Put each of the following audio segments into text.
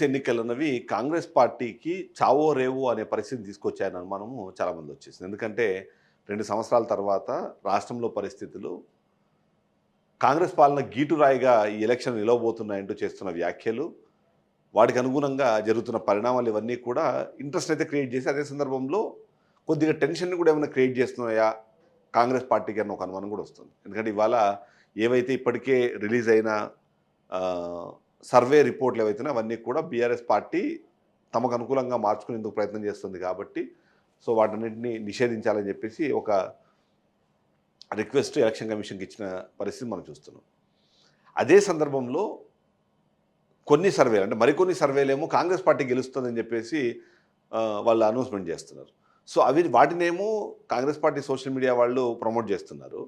Hills ఎన్నికలు అన్నవి కాంగ్రెస్ పార్టీకి చావో రేవో అనే పరిస్థితిని తీసుకొచ్చాయని అనుమానము చాలామంది వచ్చేసింది. ఎందుకంటే రెండు సంవత్సరాల తర్వాత రాష్ట్రంలో పరిస్థితులు కాంగ్రెస్ పాలన గీటురాయిగా ఈ ఎలక్షన్ నిలవబోతున్నాయంటూ చేస్తున్న వ్యాఖ్యలు వాటికి అనుగుణంగా జరుగుతున్న పరిణామాలు ఇవన్నీ కూడా ఇంట్రెస్ట్ అయితే క్రియేట్ చేసి అదే సందర్భంలో కొద్దిగా టెన్షన్ కూడా ఏమైనా క్రియేట్ చేస్తున్నాయా కాంగ్రెస్ పార్టీకి అన్న ఒక అనుమానం కూడా వస్తుంది. ఎందుకంటే ఇవాళ ఏవైతే ఇప్పటికే రిలీజ్ అయిన సర్వే రిపోర్ట్లు ఏవైతున్నాయో అవన్నీ కూడా బీఆర్ఎస్ పార్టీ తమకు అనుకూలంగా మార్చుకునేందుకు ప్రయత్నం చేస్తుంది కాబట్టి సో వాటన్నింటినీ నిషేధించాలని చెప్పేసి ఒక రిక్వెస్ట్ ఎలక్షన్ కమిషన్కి ఇచ్చిన పరిస్థితి మనం చూస్తున్నాం. అదే సందర్భంలో కొన్ని సర్వేలు అంటే మరికొన్ని సర్వేలేమో కాంగ్రెస్ పార్టీ గెలుస్తుందని చెప్పేసి వాళ్ళు అనౌన్స్మెంట్ చేస్తున్నారు. సో అవి వాటినేమో కాంగ్రెస్ పార్టీ సోషల్ మీడియా వాళ్ళు ప్రమోట్ చేస్తున్నారు.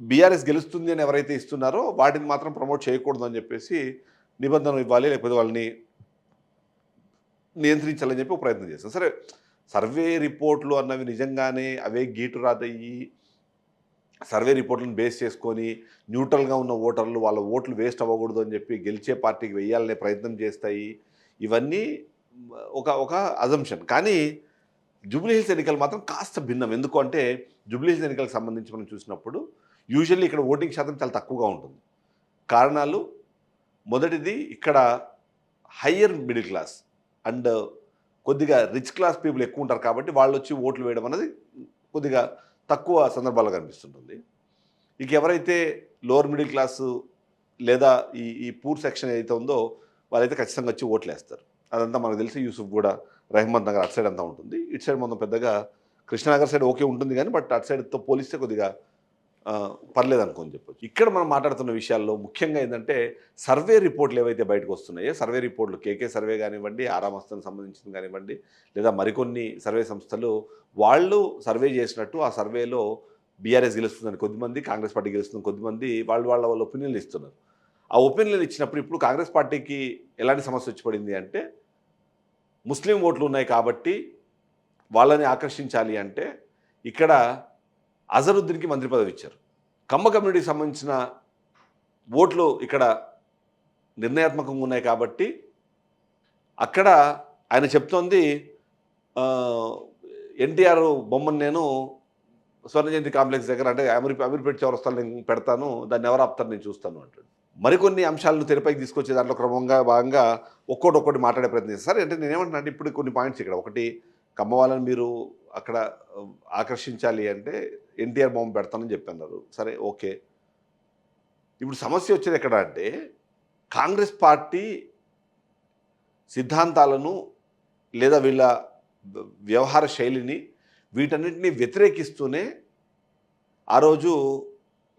బీఆర్ఎస్ గెలుస్తుంది అని ఎవరైతే ఇస్తున్నారో వాటిని మాత్రం ప్రమోట్ చేయకూడదు అని చెప్పేసి నిబంధనలు ఇవ్వాలి లేకపోతే వాళ్ళని నియంత్రించాలని చెప్పి ప్రయత్నం చేస్తాం. సరే సర్వే రిపోర్ట్లు అన్నవి నిజంగానే అవే గీటు రాదయ్యి సర్వే రిపోర్ట్లను బేస్ చేసుకొని న్యూట్రల్గా ఉన్న ఓటర్లు వాళ్ళ ఓట్లు వేస్ట్ అవ్వకూడదు అని చెప్పి గెలిచే పార్టీకి వెయ్యాలనే ప్రయత్నం చేస్తాయి. ఇవన్నీ ఒక ఒక అజంప్షన్ కానీ జూబ్లీహిల్స్ ఎన్నికలు మాత్రం కాస్త భిన్నం. ఎందుకు అంటే జూబ్లీ ఎన్నికలకు సంబంధించి మనం చూసినప్పుడు యూజువల్లీ ఇక్కడ ఓటింగ్ శాతం చాలా తక్కువగా ఉంటుంది. కారణాలు మొదటిది ఇక్కడ హయ్యర్ మిడిల్ క్లాస్ అండ్ కొద్దిగా రిచ్ క్లాస్ పీపుల్ ఎక్కువ ఉంటారు కాబట్టి వాళ్ళు వచ్చి ఓట్లు వేయడం అనేది కొద్దిగా తక్కువ సందర్భాల్లో కనిపిస్తుంటుంది. ఇక ఎవరైతే లోవర్ మిడిల్ క్లాసు లేదా ఈ ఈ పూర్ సెక్షన్ ఏదైతే ఉందో వాళ్ళైతే ఖచ్చితంగా వచ్చి ఓట్లు వేస్తారు. అదంతా మనకు తెలిసి యూసుఫ్ కూడా రహమద్ నగర్ అటు సైడ్ అంతా ఉంటుంది. ఇటు సైడ్ మొత్తం పెద్దగా కృష్ణనగర్ సైడ్ ఓకే ఉంటుంది కానీ బట్ అటు సైడ్తో పోలిస్తే కొద్దిగా పర్లేదు అనుకోని చెప్పొచ్చు. ఇక్కడ మనం మాట్లాడుతున్న విషయాల్లో ముఖ్యంగా ఏంటంటే సర్వే రిపోర్ట్లు ఏవైతే బయటకు వస్తున్నాయో సర్వే రిపోర్ట్లు కేకే సర్వే కానివ్వండి ఆరామస్తానికి సంబంధించింది కానివ్వండి లేదా మరికొన్ని సర్వే సంస్థలు వాళ్ళు సర్వే చేసినట్టు ఆ సర్వేలో బీఆర్ఎస్ గెలుస్తుందని కొద్దిమంది కాంగ్రెస్ పార్టీ గెలుస్తుంది కొద్దిమంది వాళ్ళు వాళ్ళ వాళ్ళ ఒపీనియన్లు ఇస్తున్నారు. ఆ ఒపీనియన్లు ఇచ్చినప్పుడు ఇప్పుడు కాంగ్రెస్ పార్టీకి ఎలాంటి సమస్య వచ్చి పడింది అంటే ముస్లిం ఓట్లు ఉన్నాయి కాబట్టి వాళ్ళని ఆకర్షించాలి అంటే ఇక్కడ అజరుద్దీన్కి మంత్రి పదవి ఇచ్చారు. కమ్మ కమ్యూనిటీకి సంబంధించిన ఓట్లు ఇక్కడ నిర్ణయాత్మకంగా ఉన్నాయి కాబట్టి అక్కడ ఆయన చెప్తోంది ఎన్టీఆర్ బొమ్మను నేను స్వర్ణ జయంతి కాంప్లెక్స్ దగ్గర అంటే అమీర్ అమీర్పేట చౌరస్తాలు నేను పెడతాను దాన్ని ఎవరు ఆపుతారు నేను చూస్తాను అంటాడు. మరికొన్ని అంశాలను తెరపైకి తీసుకొచ్చే దాంట్లో క్రమంగా భాగంగా ఒక్కోటి ఒక్కోటి మాట్లాడే ప్రయత్నం చేస్తారు అంటే నేనేమంటున్నా అంటే ఇప్పుడు కొన్ని పాయింట్స్ ఇక్కడ. ఒకటి కమ్మ వాళ్ళని మీరు అక్కడ ఆకర్షించాలి అంటే ఎన్టీఆర్ బొమ్మ పెడతానని చెప్పన్నారు. సరే ఓకే. ఇప్పుడు సమస్య వచ్చేది ఎక్కడ అంటే కాంగ్రెస్ పార్టీ సిద్ధాంతాలను లేదా వీళ్ళ వ్యవహార శైలిని వీటన్నిటిని వ్యతిరేకిస్తూనే ఆ రోజు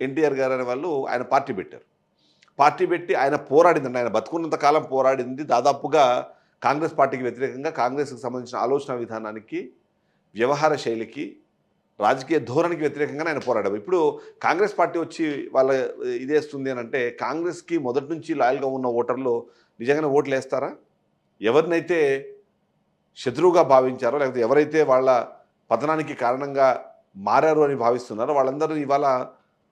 ఎన్టీఆర్ గారు అనే వాళ్ళు ఆయన పార్టీ పెట్టారు. పార్టీ పెట్టి ఆయన పోరాడిందండి. ఆయన బతుకున్నంత కాలం పోరాడింది. దాదాపుగా కాంగ్రెస్ పార్టీకి వ్యతిరేకంగా కాంగ్రెస్కి సంబంధించిన ఆలోచన విధానానికి వ్యవహార శైలికి రాజకీయ ధోరణికి వ్యతిరేకంగా ఆయన పోరాడారు ఇప్పుడు కాంగ్రెస్ పార్టీ వచ్చి వాళ్ళ ఇదేస్తుంది అని అంటే కాంగ్రెస్కి మొదటి నుంచి లాయల్గా ఉన్న ఓటర్లు నిజంగానే ఓట్లు వేస్తారా? ఎవరినైతే శత్రువుగా భావించారో లేకపోతే ఎవరైతే వాళ్ళ పతనానికి కారణంగా మారారు అని భావిస్తున్నారో వాళ్ళందరూ ఇవాళ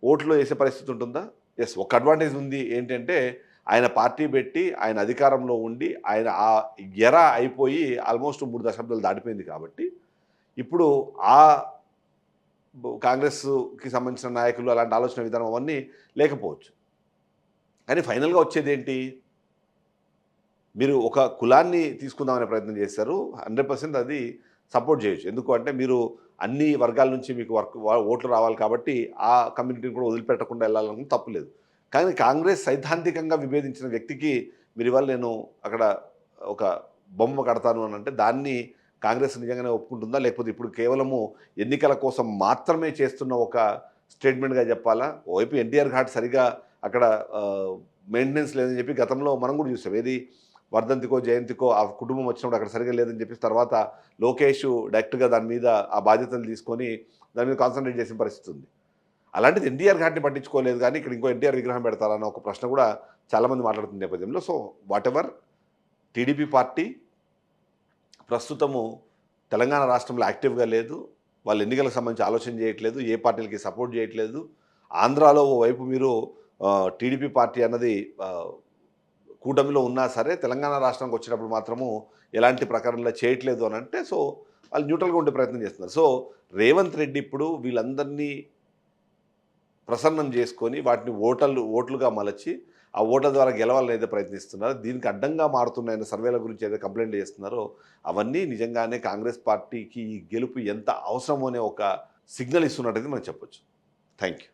ఓట్లు వేసే పరిస్థితి ఉంటుందా? ఎస్ ఒక అడ్వాంటేజ్ ఉంది. ఏంటంటే ఆయన పార్టీ పెట్టి ఆయన అధికారంలో ఉండి ఆయన ఆ ఎర అయిపోయి ఆల్మోస్ట్ మూడు దశాబ్దాలు దాటిపోయింది కాబట్టి ఇప్పుడు ఆ కాంగ్రెస్కి సంబంధించిన నాయకులు అలాంటి ఆలోచన విధానం అవన్నీ లేకపోవచ్చు. కానీ ఫైనల్గా వచ్చేది ఏంటి? మీరు ఒక కులాన్ని తీసుకుందామనే ప్రయత్నం చేశారు. హండ్రెడ్ పర్సెంట్ అది సపోర్ట్ చేయొచ్చు. ఎందుకు అంటే మీరు అన్ని వర్గాల నుంచి మీకు వర్క్ ఓట్లు రావాలి కాబట్టి ఆ కమ్యూనిటీని కూడా వదిలిపెట్టకుండా వెళ్ళాలనుకుని తప్పులేదు కానీ కాంగ్రెస్ సైద్ధాంతికంగా విభేదించిన వ్యక్తికి మీరు ఇవాళ నేను అక్కడ ఒక బొమ్మ కడతాను అని అంటే దాన్ని కాంగ్రెస్ నిజంగానే ఒప్పుకుంటుందా? లేకపోతే ఇప్పుడు కేవలము ఎన్నికల కోసం మాత్రమే చేస్తున్న ఒక స్టేట్మెంట్గా చెప్పాలా? ఓవైపు ఎన్టీఆర్ ఘాట్ సరిగా అక్కడ మెయింటెనెన్స్ లేదని చెప్పి గతంలో మనం కూడా చూసాం. ఏది వర్ధంతికో జయంతికో ఆ కుటుంబం వచ్చినప్పుడు అక్కడ సరిగా లేదని చెప్పి తర్వాత లోకేష్ డైరెక్ట్గా దాని మీద ఆ బాధ్యతలు తీసుకొని దాని మీద కాన్సన్ట్రేట్ చేసిన పరిస్థితి ఉంది. అలాంటిది ఎన్టీఆర్ ఘాట్ని పట్టించుకోలేదు కానీ ఇక్కడ ఇంకో ఎన్టీఆర్ విగ్రహం పెడతారన్న ఒక ప్రశ్న కూడా చాలామంది మాట్లాడుతున్న నేపథ్యంలో. So whatever TDP party ప్రస్తుతము తెలంగాణ రాష్ట్రంలో యాక్టివ్గా లేదు. వాళ్ళు ఎన్నికలకు సంబంధించి ఆలోచన చేయట్లేదు. ఏ పార్టీలకి సపోర్ట్ చేయట్లేదు. ఆంధ్రాలో ఓవైపు మీరు టీడీపీ పార్టీ అన్నది కూటమిలో ఉన్నా సరే తెలంగాణ రాష్ట్రానికి వచ్చినప్పుడు మాత్రము ఎలాంటి ప్రకారంలో చేయట్లేదు అని అంటే సో వాళ్ళు న్యూట్రల్గా ఉండే ప్రయత్నం చేస్తున్నారు. సో రేవంత్ రెడ్డి ఇప్పుడు వీళ్ళందరినీ ప్రసన్నం చేసుకొని వాటిని ఓటర్లు ఓట్లుగా మలచి ఆ ఓట్ల ద్వారా గెలవాలని అయితే ప్రయత్నిస్తున్నారు. దీనికి అడ్డంగా మారుతున్నాయన్న సర్వేల గురించి అయితే కంప్లైంట్ చేస్తున్నారో అవన్నీ నిజంగానే కాంగ్రెస్ పార్టీకి ఈ గెలుపు ఎంత అవసరమో అనే ఒక సిగ్నల్ ఇస్తున్నట్టయితే మనం చెప్పొచ్చు. Thank you